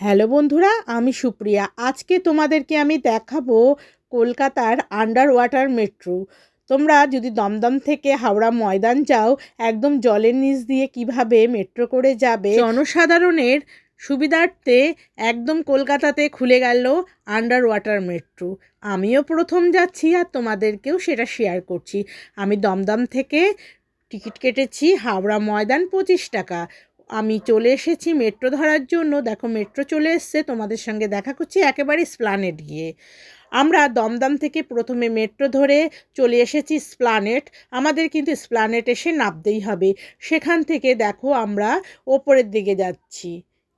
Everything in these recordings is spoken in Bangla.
হ্যালো বন্ধুরা, আমি সুপ্রিয়া। আজকে তোমাদেরকে আমি দেখাবো কলকাতার আন্ডার ওয়াটার মেট্রো। তোমরা যদি দমদম থেকে হাওড়া ময়দান যাও, একদম জলের নিচ দিয়ে কীভাবে মেট্রো করে যাবে, জনসাধারণের সুবিধার্থে একদম কলকাতাতে খুলে গেল আন্ডার ওয়াটার মেট্রো। আমিও প্রথম যাচ্ছি আর তোমাদেরকেও সেটা শেয়ার করছি। আমি দমদম থেকে টিকিট কেটেছি হাওড়া ময়দান পঁচিশ টাকা। আমি চলে এসেছি মেট্রো ধরার জন্য। দেখো, মেট্রো চলে এসছে, তোমাদের সঙ্গে দেখা করছি একেবারে স্প্লানেট গিয়ে। আমরা দমদম থেকে প্রথমে মেট্রো ধরে চলে এসেছি স্প্লানেট আমাদের কিন্তু স্প্লানেট এসে নামতেই হবে। সেখান থেকে দেখো আমরা ওপরের দিকে যাচ্ছি।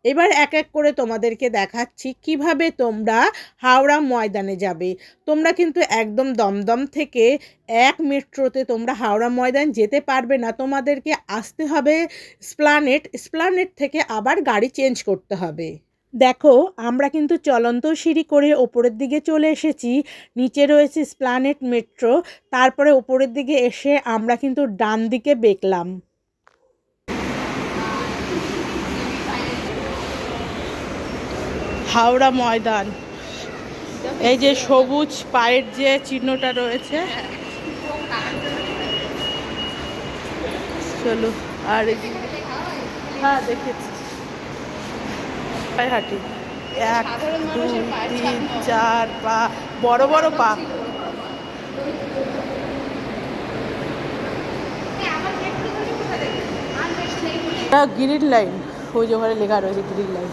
এবার এক এক করে তোমাদেরকে দেখাচ্ছি কীভাবে তোমরা হাওড়া ময়দানে যাবে। তোমরা কিন্তু একদম দমদম থেকে এক মেট্রোতে তোমরা হাওড়া ময়দান যেতে পারবে না। তোমাদেরকে আসতে হবে স্প্লানেট স্প্লানেট থেকে আবার গাড়ি চেঞ্জ করতে হবে। দেখো, আমরা কিন্তু চলন্ত সিঁড়ি করে ওপরের দিকে চলে এসেছি। নিচে রয়েছে স্প্লানেট মেট্রো। তারপরে ওপরের দিকে এসে আমরা কিন্তু ডান দিকে বেঁকলাম হাওড়া ময়দান। এই যে সবুজ পায়ের যে চিহ্নটা রয়েছে। চলো আর হ্যাঁ দেখেছি। পায়ে হাঁটি। এক দুই তিন চার পা বড় বড় পা। Green line. ওই যে ওখানে লেখা রয়েছে গ্রিন লাইন।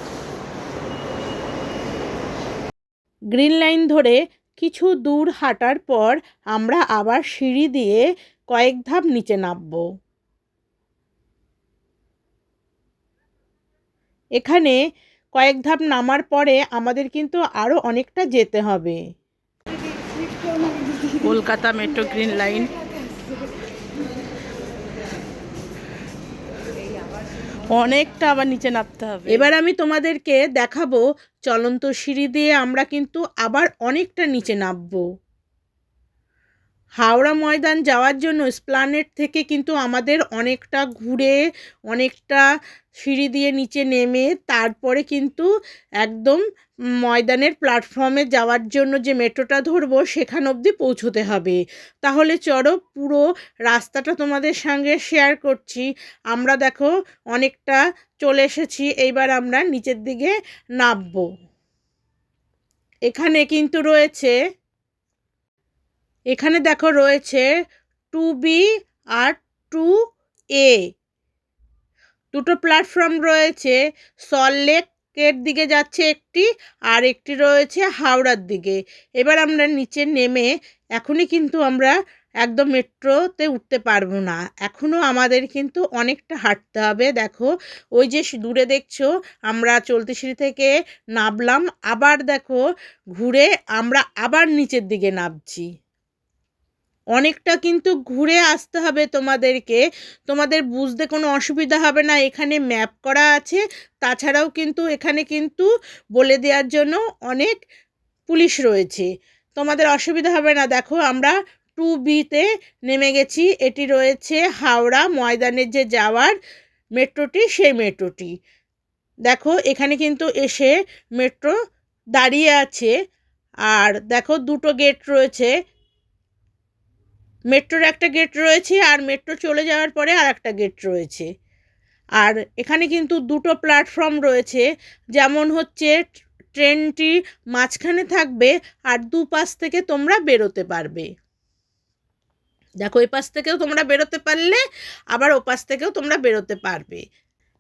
গ্রিন লাইন ধরে কিছু দূর হাঁটার পর আমরা আবার সিঁড়ি দিয়ে কয়েক ধাপ নিচে নামব। এখানে কয়েক ধাপ নামার পরে আমাদের কিন্তু আরও অনেকটা যেতে হবে। Kolkata metro green line. অনেকটা আবার নিচে নামতে হবে। এবার আমি তোমাদেরকে দেখাবো চলন্ত সিঁড়ি দিয়ে আমরা কিন্তু আবার অনেকটা নিচে নামবো। হাওড়া ময়দান যাওয়ার জন্য স্প্লানেট থেকে কিন্তু আমাদের অনেকটা ঘুরে, অনেকটা সিঁড়ি দিয়ে নিচে নেমে তারপরে কিন্তু একদম ময়দানের প্ল্যাটফর্মে যাওয়ার জন্য যে মেট্রোটা ধরবো সেখান অবধি পৌঁছতে হবে। তাহলে চলো পুরো রাস্তাটা তোমাদের সঙ্গে শেয়ার করছি। আমরা দেখো অনেকটা চলে এসেছি, এইবার আমরা নিচের দিকে নামবো। এখানে কিন্তু রয়েছে এখানে দেখো রয়েছে টু বি আর টু এ। দুটো প্ল্যাটফর্ম রয়েছে সল্টলেকের দিকে যাচ্ছে একটি আর একটি রয়েছে হাওড়ার দিকে। এবার আমরা নিচে নেমে এখনই কিন্তু আমরা একদম মেট্রোতে উঠতে পারব না। এখনও আমাদের কিন্তু অনেকটা হাঁটতে হবে। দেখো, ওই যে দূরে দেখছ, আমরা চলতি সিঁড়ি থেকে নামলাম। আবার দেখো, ঘুরে আমরা আবার নিচের দিকে নামছি। অনেকটা কিন্তু ঘুরে আসতে হবে তোমাদেরকে। তোমাদের বুঝতে কোনো অসুবিধা হবে না, এখানে ম্যাপ করা আছে। তাছাড়াও কিন্তু এখানে কিন্তু বলে দেওয়ার জন্য অনেক পুলিশ রয়েছে। তোমাদের অসুবিধা হবে না, দেখো আমরা টু বিতে নেমে গেছি। এটি রয়েছে হাওড়া, ময়দানের যে যাওয়ার মেট্রোটি, সেই মেট্রোটি। দেখো এখানে কিন্তু এসে মেট্রো দাঁড়িয়ে আছে। আর দেখো দুটো গেট রয়েছে। মেট্রোর একটা গেট রয়েছে আর মেট্রো চলে যাওয়ার পরে আর একটা গেট রয়েছে। আর এখানে কিন্তু দুটো প্ল্যাটফর্ম রয়েছে, যেমন হচ্ছে ট্রেনটি মাঝখানে থাকবে আর দুপাশ থেকে তোমরা বেরোতে পারবে। দেখো ওই পাশ থেকেও তোমরা বেরোতে পারলে, আবার ওপাশ থেকেও তোমরা বেরোতে পারবে।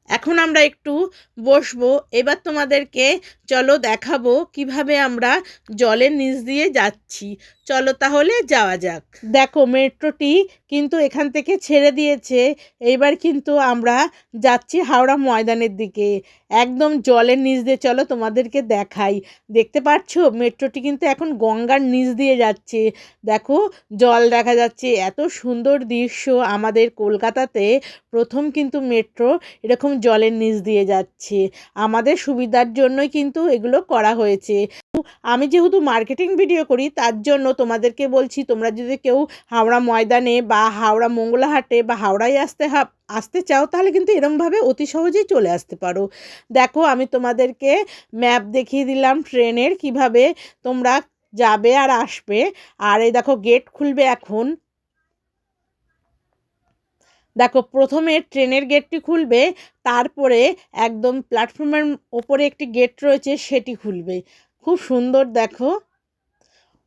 এখন আমরা একটু বসবো। এবার তোমাদেরকে চলো দেখাবো কীভাবে আমরা জলের নিচ দিয়ে যাচ্ছি। চলো তাহলে যাওয়া যাক। দেখো মেট্রোটি কিন্তু এখান থেকে ছেড়ে দিয়েছে। এইবার কিন্তু আমরা যাচ্ছি হাওড়া ময়দানের দিকে। একদম জলের নিচ দিয়ে চলো তোমাদেরকে দেখাই। দেখতে পাচ্ছ মেট্রোটি কিন্তু এখন গঙ্গার নিচ দিয়ে যাচ্ছে। দেখো জল দেখা যাচ্ছে। এত সুন্দর দৃশ্য আমাদের কলকাতাতে। প্রথম কিন্তু মেট্রো। এরকম জলের নিচ দিয়ে যাচ্ছে। আমাদের সুবিধার জন্যই কিন্তু এগুলো করা হয়েছে। আমি যেহেতু মার্কেটিং ভিডিও করি, তার জন্য তোমাদেরকে বলছি, তোমরা যদি কেউ হাওড়া ময়দানে বা হাওড়া মঙ্গলাহাটে বা হাওড়ায় আসতে আসতে চাও, তাহলে কিন্তু এরমভাবে অতি সহজেই চলে আসতে পারো। দেখো, আমি তোমাদেরকে ম্যাপ দেখিয়ে দিলাম ট্রেনের কীভাবে তোমরা যাবে আর আসবে। আর এই দেখো গেট খুলবে এখন। দেখো, প্রথমে ট্রেনের গেটটি খুলবে, তারপরে একদম প্ল্যাটফর্মের ওপরে একটি গেট রয়েছে, সেটি খুলবে। খুব সুন্দর, দেখো।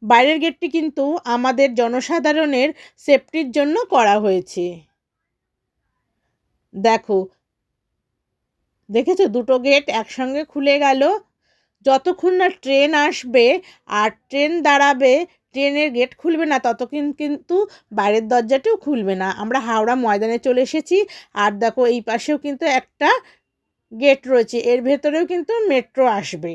বাইরের গেটটি কিন্তু আমাদের জনসাধারণের সেফটির জন্য করা হয়েছে। দেখো, দেখেছ? দুটো গেট একসঙ্গে খুলে গেল। যতক্ষণ না ট্রেন আসবে আর ট্রেন দাঁড়াবে ট্রেনের গেট খুলবে না, ততক্ষণ কিন্তু বাইরের দরজাটিও খুলবে না। আমরা হাওড়া ময়দানে চলে এসেছি আর দেখো এই পাশেও কিন্তু একটা গেট রয়েছে, এর ভেতরেও কিন্তু মেট্রো আসবে।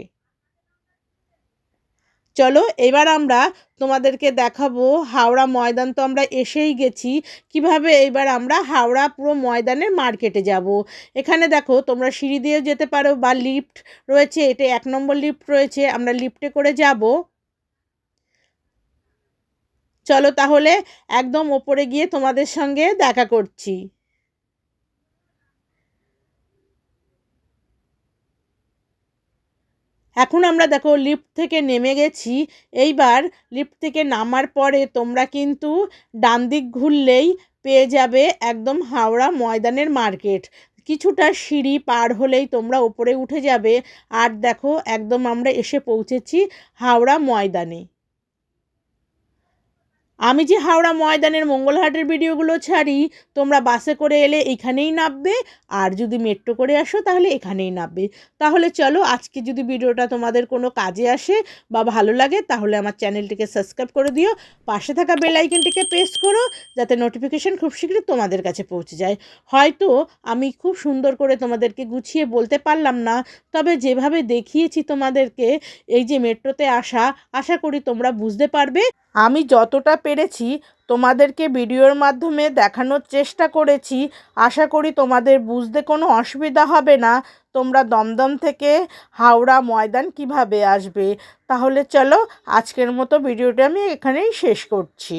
চলো এবার আমরা তোমাদেরকে দেখাবো হাওড়া ময়দান তো আমরা এসেই গেছি, কীভাবে এবার আমরা হাওড়া পুরো ময়দানের মার্কেটে যাব। এখানে দেখো তোমরা সিঁড়ি দিয়েও যেতে পারো বা লিফট রয়েছে, এটা এক নম্বর লিফট রয়েছে, আমরা লিফটে করে যাব। চলো তাহলে একদম ওপরে গিয়ে তোমাদের সঙ্গে দেখা করছি। এখন আমরা দেখো লিফট থেকে নেমে গেছি। এইবার লিফট থেকে নামার পরে তোমরা কিন্তু ডান দিক ঘুরলেই পেয়ে যাবে একদম হাওড়া ময়দানের মার্কেট। কিছুটা সিঁড়ি পার হলেই তোমরা ওপরে উঠে যাবে। আর দেখো একদম আমরা এসে পৌঁছেছি হাওড়া ময়দানে। আমি যে হাওড়া ময়দানের মঙ্গলহাটের ভিডিওগুলো ছাড়ি, তোমরা বাসে করে এলে এখানেই নামবে, আর যদি মেট্রো করে আসো তাহলে এখানেই নামবে। তাহলে চলো আজকে যদি ভিডিওটা তোমাদের কোনো কাজে আসে বা ভালো লাগে, তাহলে আমার চ্যানেলটিকে সাবস্ক্রাইব করে দিও, পাশে থাকা বেল আইকনটিকে প্রেস করো, যাতে নোটিফিকেশান খুব শীঘ্রই তোমাদের কাছে পৌঁছে যায়। হয়তো আমি খুব সুন্দর করে তোমাদেরকে গুছিয়ে বলতে পারলাম না, তবে যেভাবে দেখিয়েছি তোমাদেরকে, এই যে মেট্রোতে আসা, আশা করি তোমরা বুঝতে পারবে। আমি যতটা পেরেছি তোমাদেরকে ভিডিওর মাধ্যমে দেখানোর চেষ্টা করেছি। আশা করি তোমাদের বুঝতে কোনো অসুবিধা হবে না। তোমরা দমদম থেকে হাওড়া ময়দান কীভাবে আসবে? তাহলে চলো আজকের মতো ভিডিওটা আমি এখানেই শেষ করছি।